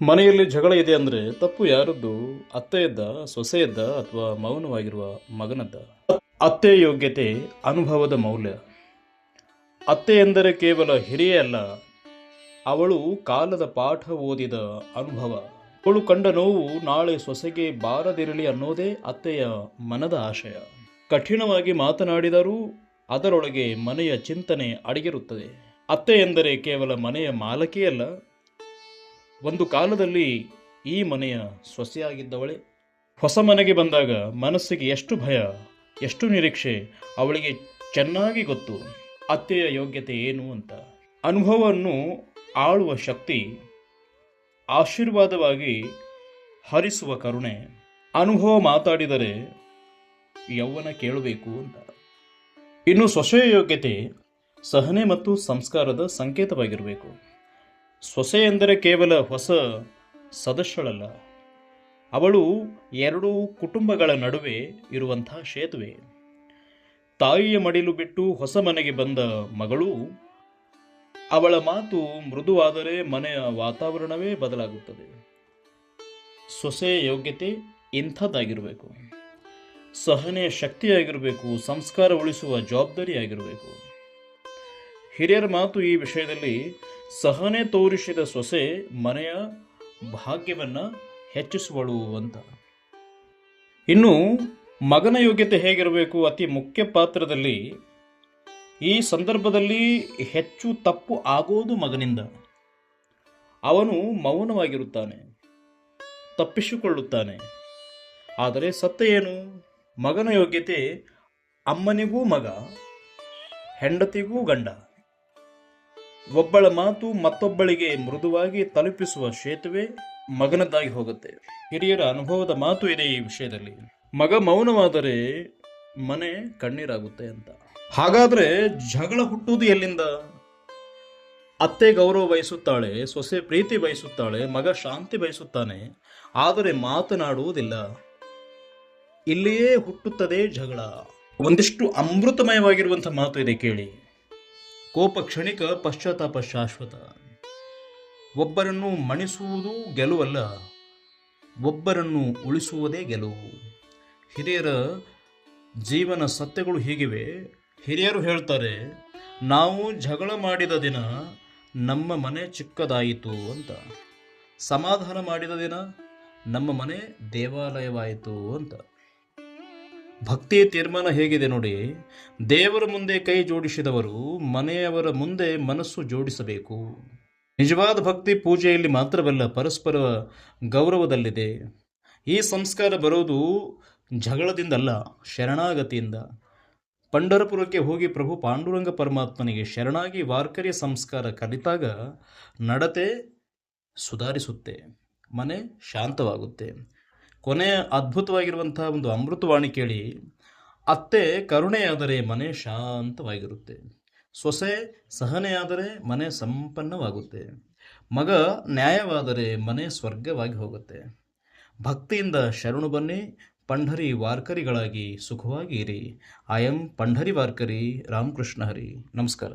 ಮನೆಯಲ್ಲಿ ಜಗಳ ಇದೆ ಅಂದರೆ ತಪ್ಪು ಯಾರದ್ದು? ಅತ್ತೆಯದ್ದ, ಸೊಸೆಯದ್ದ ಅಥವಾ ಮೌನವಾಗಿರುವ ಮಗನದ್ದ? ಅತ್ತೆ ಯೋಗ್ಯತೆ ಅನುಭವದ ಮೌಲ್ಯ. ಅತ್ತೆ ಎಂದರೆ ಕೇವಲ ಹಿರಿಯ ಅಲ್ಲ, ಅವಳು ಕಾಲದ ಪಾಠ ಓದಿದ ಅನುಭವ. ಅವಳು ಕಂಡ ನೋವು ನಾಳೆ ಸೊಸೆಗೆ ಬಾರದಿರಲಿ ಅನ್ನೋದೇ ಅತ್ತೆಯ ಮನದ ಆಶಯ. ಕಠಿಣವಾಗಿ ಮಾತನಾಡಿದರೂ ಅದರೊಳಗೆ ಮನೆಯ ಚಿಂತನೆ ಅಡಗಿರುತ್ತದೆ. ಅತ್ತೆ ಎಂದರೆ ಕೇವಲ ಮನೆಯ ಮಾಲಕಿಯಲ್ಲ ಒಂದು ಕಾಲದಲ್ಲಿ ಈ ಮನೆಯ ಸೊಸೆಯಾಗಿದ್ದವಳೆ. ಹೊಸ ಮನೆಗೆ ಬಂದಾಗ ಮನಸ್ಸಿಗೆ ಎಷ್ಟು ಭಯ, ಎಷ್ಟು ನಿರೀಕ್ಷೆ, ಅವಳಿಗೆ ಚೆನ್ನಾಗಿ ಗೊತ್ತು, ಅತ್ತೆಯ ಯೋಗ್ಯತೆ ಏನು ಅಂತ. ಅನುಭವವನ್ನು ಆಳುವ ಶಕ್ತಿ, ಆಶೀರ್ವಾದವಾಗಿ ಹರಿಸುವ ಕರುಣೆ. ಅನುಭವ ಮಾತಾಡಿದರೆ ಯೌವನ ಕೇಳಬೇಕು ಅಂತ. ಇನ್ನು ಸೊಸೆಯ ಯೋಗ್ಯತೆ ಸಹನೆ ಮತ್ತು ಸಂಸ್ಕಾರದ ಸಂಕೇತವಾಗಿರಬೇಕು. ಸೊಸೆ ಎಂದರೆ ಕೇವಲ ಹೊಸ ಸದಸ್ಯಳಲ್ಲ. ಅವಳು ಎರಡು ಕುಟುಂಬಗಳ ನಡುವೆ ಇರುವಂತಹ ಸೇತುವೆ. ತಾಯಿಯ ಮಡಿಲು ಬಿಟ್ಟು ಹೊಸ ಮನೆಗೆ ಬಂದ ಮಗಳು, ಅವಳ ಮಾತು ಮೃದುವಾದರೆ ಮನೆಯ ವಾತಾವರಣವೇ ಬದಲಾಗುತ್ತದೆ. ಸೊಸೆಯ ಯೋಗ್ಯತೆ ಇಂಥದ್ದಾಗಿರಬೇಕು. ಸಹನೆ ಶಕ್ತಿಯಾಗಿರಬೇಕು, ಸಂಸ್ಕಾರ ಉಳಿಸುವ ಜವಾಬ್ದಾರಿಯಾಗಿರಬೇಕು. ಹಿರಿಯರ ಮಾತು ಈ ವಿಷಯದಲ್ಲಿ ಸಹನೆ ತೋರಿಸಿದ ಸೊಸೆ ಮನೆಯ ಭಾಗ್ಯವನ್ನು ಹೆಚ್ಚಿಸುವಳು ಅಂತ. ಇನ್ನು ಮಗನ ಯೋಗ್ಯತೆ ಹೇಗಿರಬೇಕು ಅತಿ ಮುಖ್ಯ ಪಾತ್ರದಲ್ಲಿ ಈ ಸಂದರ್ಭದಲ್ಲಿ ಹೆಚ್ಚು ತಪ್ಪು ಆಗೋದು ಮಗನಿಂದ. ಅವನು ಮೌನವಾಗಿರುತ್ತಾನೆ, ತಪ್ಪಿಸಿಕೊಳ್ಳುತ್ತಾನೆ. ಆದರೆ ಸತ್ಯ ಏನು? ಮಗನ ಯೋಗ್ಯತೆ ಅಮ್ಮನಿಗೂ ಮಗ, ಹೆಂಡತಿಗೂ ಗಂಡ. ಒಬ್ಬಳ ಮಾತು ಮತ್ತೊಬ್ಬಳಿಗೆ ಮೃದುವಾಗಿ ತಲುಪಿಸುವ ಸೇತುವೆ ಮಗನದ್ದಾಗಿ ಹೋಗುತ್ತೆ. ಹಿರಿಯರ ಅನುಭವದ ಮಾತು ಇದೆ ಈ ವಿಷಯದಲ್ಲಿ. ಮಗ ಮೌನವಾದರೆ ಮನೆ ಕಣ್ಣೀರಾಗುತ್ತೆ ಅಂತ. ಹಾಗಾದ್ರೆ ಜಗಳ ಹುಟ್ಟುವುದು ಎಲ್ಲಿಂದ? ಅತ್ತೆ ಗೌರವ ಬಯಸುತ್ತಾಳೆ, ಸೊಸೆ ಪ್ರೀತಿ ಬಯಸುತ್ತಾಳೆ, ಮಗ ಶಾಂತಿ ಬಯಸುತ್ತಾನೆ, ಆದರೆ ಮಾತನಾಡುವುದಿಲ್ಲ. ಇಲ್ಲಿಯೇ ಹುಟ್ಟುತ್ತದೆ ಜಗಳ. ಒಂದಿಷ್ಟು ಅಮೃತಮಯವಾಗಿರುವಂಥ ಮಾತು ಇದೆ ಕೇಳಿ. ಕೋಪ ಕ್ಷಣಿಕ ಪಶ್ಚಾತ್ತಾಪ ಶಾಶ್ವತ. ಒಬ್ಬರನ್ನು ಮಣಿಸುವುದು ಗೆಲುವಲ್ಲ, ಒಬ್ಬರನ್ನು ಉಳಿಸುವುದೇ ಗೆಲುವು. ಹಿರಿಯರ ಜೀವನ ಸತ್ಯಗಳು ಹೀಗಿವೆ. ಹಿರಿಯರು ಹೇಳ್ತಾರೆ, ನಾವು ಜಗಳ ಮಾಡಿದ ದಿನ ನಮ್ಮ ಮನೆ ಚಿಕ್ಕದಾಯಿತು ಅಂತ. ಸಮಾಧಾನ ಮಾಡಿದ ದಿನ ನಮ್ಮ ಮನೆ ದೇವಾಲಯವಾಯಿತು ಅಂತ. ಭಕ್ತಿಯ ತೀರ್ಮಾನ ಹೇಗಿದೆ ನೋಡಿ. ದೇವರ ಮುಂದೆ ಕೈ ಜೋಡಿಸಿದವರು ಮನೆಯವರ ಮುಂದೆ ಮನಸ್ಸು ಜೋಡಿಸಬೇಕು. ನಿಜವಾದ ಭಕ್ತಿ ಪೂಜೆಯಲ್ಲಿ ಮಾತ್ರವಲ್ಲ ಪರಸ್ಪರ ಗೌರವದಲ್ಲಿದೆ. ಈ ಸಂಸ್ಕಾರ ಬರೋದು ಜಗಳದಿಂದಲ್ಲ, ಶರಣಾಗತಿಯಿಂದ. ಪಂಡರಪುರಕ್ಕೆ ಹೋಗಿ ಪ್ರಭು ಪಾಂಡುರಂಗ ಪರಮಾತ್ಮನಿಗೆ ಶರಣಾಗಿ ವಾರ್ಕರಿಯ ಸಂಸ್ಕಾರ ಕಲಿತಾಗ ನಡತೆ ಸುಧಾರಿಸುತ್ತೆ, ಮನೆ ಶಾಂತವಾಗುತ್ತೆ. ಕೊನೆಯ ಅದ್ಭುತವಾಗಿರುವಂತಹ ಒಂದು ಅಮೃತವಾಣಿ ಕೇಳಿ, ಅತ್ತೆ ಕರುಣೆಯಾದರೆ ಮನೆ ಶಾಂತವಾಗಿರುತ್ತೆ, ಸೊಸೆ ಸಹನೆಯಾದರೆ ಮನೆ ಸಂಪನ್ನವಾಗುತ್ತೆ, ಮಗ ನ್ಯಾಯವಾದರೆ ಮನೆ ಸ್ವರ್ಗವಾಗಿ ಹೋಗುತ್ತೆ, ಭಕ್ತಿಯಿಂದ ಶರಣು ಬನ್ನಿ ಪಂಡರಿ ವಾರ್ಕರಿಗಳಾಗಿ ಸುಖವಾಗಿ ಇರಿ. ಐ ಎಂ ವಾರ್ಕರಿ ರಾಮಕೃಷ್ಣ ಹರಿ ನಮಸ್ಕಾರ.